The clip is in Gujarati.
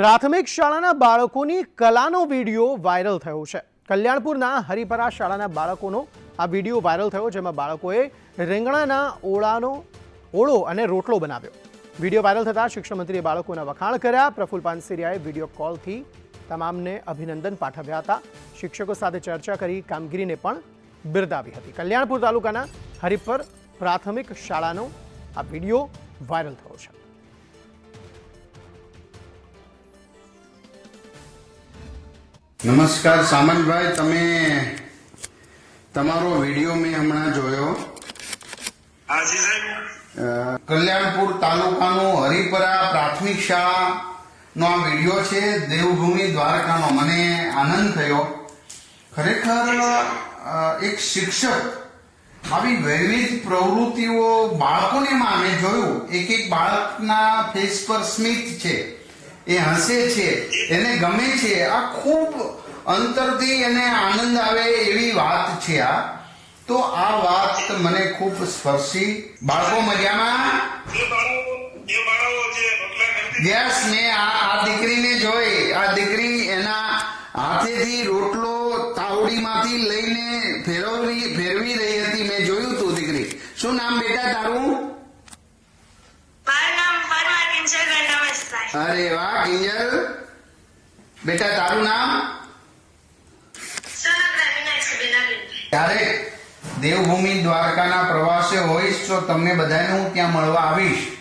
પ્રાથમિક શાળાના બાળકોની કલાનો વીડિયો વાયરલ થયો છે. કલ્યાણપુરના હરિપરા શાળાના બાળકોનો આ વીડિયો વાયરલ થયો, જેમાં બાળકોએ રીંગણાના ઓળાનો ઓળો અને રોટલો બનાવ્યો. વીડિયો વાયરલ થતાં શિક્ષણ મંત્રીએ બાળકોના વખાણ કર્યા. પ્રફુલ પાનસેરિયાએ વીડિયો કોલથી તમામને અભિનંદન પાઠવ્યા હતા. શિક્ષકો સાથે ચર્ચા કરી કામગીરીને પણ બિરદાવી હતી. કલ્યાણપુર તાલુકાના હરિપર પ્રાથમિક શાળાનો આ વીડિયો વાયરલ થયો છે. નમસ્કાર સામંતભાઈ તમે તમારો વીડિયો મેં હમણાં જોયો. કલ્યાણપુર તાલુકાનું હરિપરા પ્રાથમિક શાળાનો આ વીડિયો છે દેવભૂમિ દ્વારકાનો. મને આનંદ થયો. ખરેખર એક શિક્ષક આવી વૈવિધ પ્રવૃત્તિઓ બાળકોને માં મેં જોયું. એક એક બાળકના ફેસ પર સ્મિત છે. એ હસે છે એને ગમે છે આ ખૂબ અંતરથી એને આનંદ આવે એવી વાત છે આ. તો આ વાત મને ખૂબ સ્પર્શી. બાળકો મજામાં? યસ મેં આ દીકરીને જોઈ. આ દીકરી એના હાથેથી રોટલો તાવડીમાંથી લઈને ફેરવવી ફેરવી રહી હતી. મેં જોયું તું દીકરી. શું નામ બેટા તારું મારું નામ પરમાર કિંજલબેન નમસ્કાર અરે વાહ કિંજલ. બેટા તારું નામ? ત્યારે દેવભૂમિ દ્વારકાના પ્રવાસે હોઈશ તો તમને બધાને હું ત્યાં મળવા આવીશ.